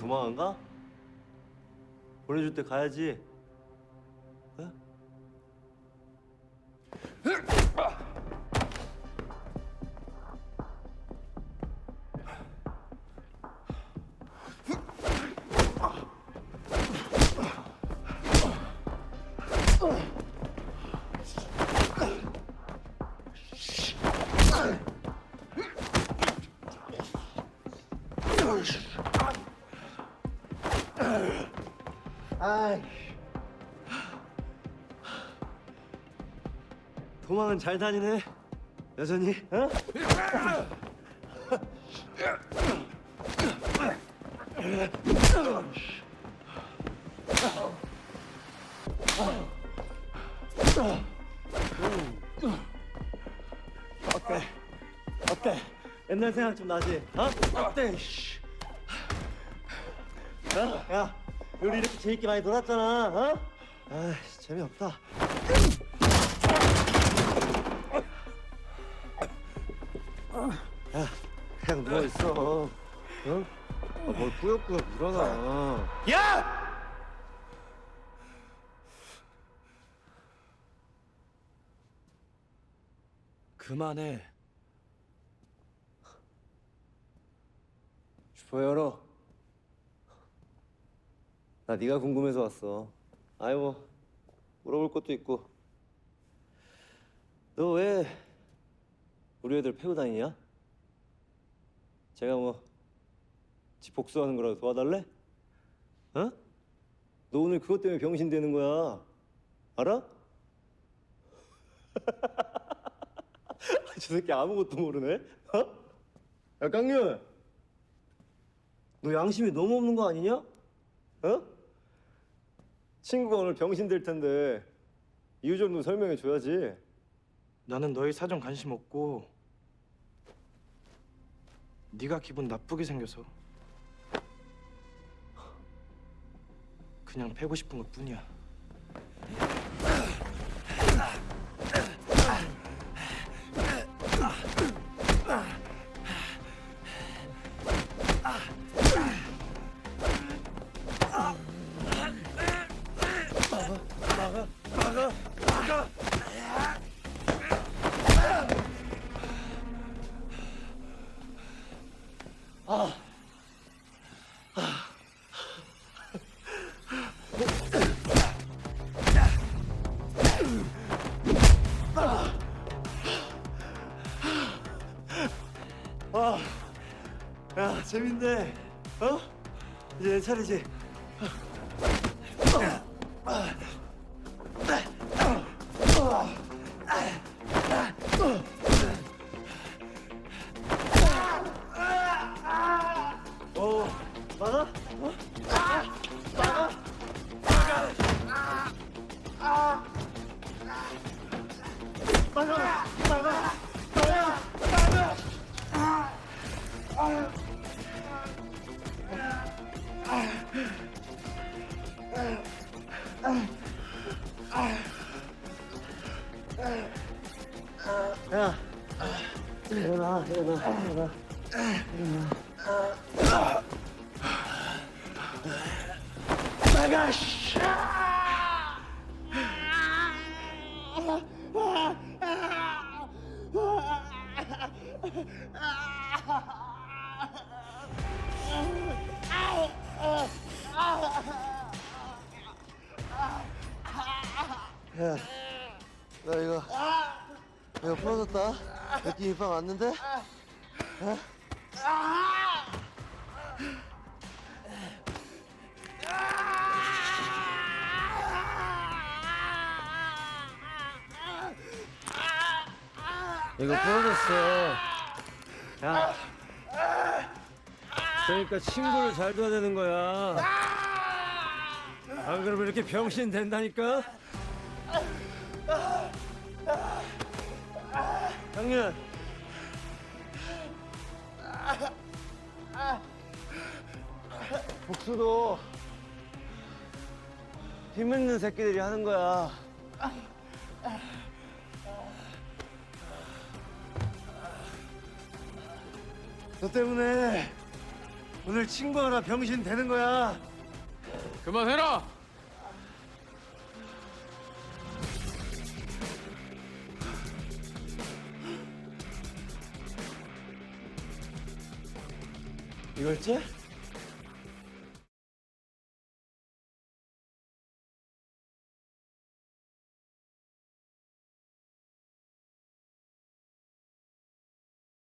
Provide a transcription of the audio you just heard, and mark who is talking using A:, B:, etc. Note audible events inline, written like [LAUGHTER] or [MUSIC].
A: 도망 안 가? 보내줄 때 가야지. 어? 아이. 도망은 잘 다니네. 여전히, 어? 어때? 어때? 옛날 생각 좀 나지? 어? 어때? 씨. 어? 야, 우리 이렇게 재밌게 많이 놀았잖아. 어? 아, 재미없다. 야, 그냥 누워 있어. 어? 아, 뭘 꾸역꾸역 일어나. 야! 그만해. 슈퍼히어로. 나 네가 궁금해서 왔어. 아이고 물어볼 것도 있고. 너 왜 우리 애들 패고 다니냐? 제가 뭐집 복수하는 거라도 도와달래? 어? 너 오늘 그것 때문에 병신 되는 거야. 알아? [LAUGHS] 저 새끼 아무것도 모르네. 어? 야 깡윤, 너 양심이 너무 없는 거 아니냐? 어? 친구가 오늘 병신 될 텐데 이유 정도 설명해 줘야지.
B: 나는 너희 사정 관심 없고 네가 기분 나쁘게 생겨서 그냥 패고 싶은 것 뿐이야.
A: 아, 야 재밌네. 어? 이제 내 차례지. 야, 일어나, 일어나, 일어나. 나가, 씨! 야, 나 이거 이거 부러졌다. 느낌이 빡 왔는데? 이거 부러졌어. 야. 그러니까 친구를 잘 둬야 되는 거야. 안 그러면 이렇게 병신 된다니까? 형님. 복수도 힘 있는 새끼들이 하는 거야. 너 때문에 오늘 친구 하나 병신 되는 거야.
C: 그만해라.
A: 이걸째?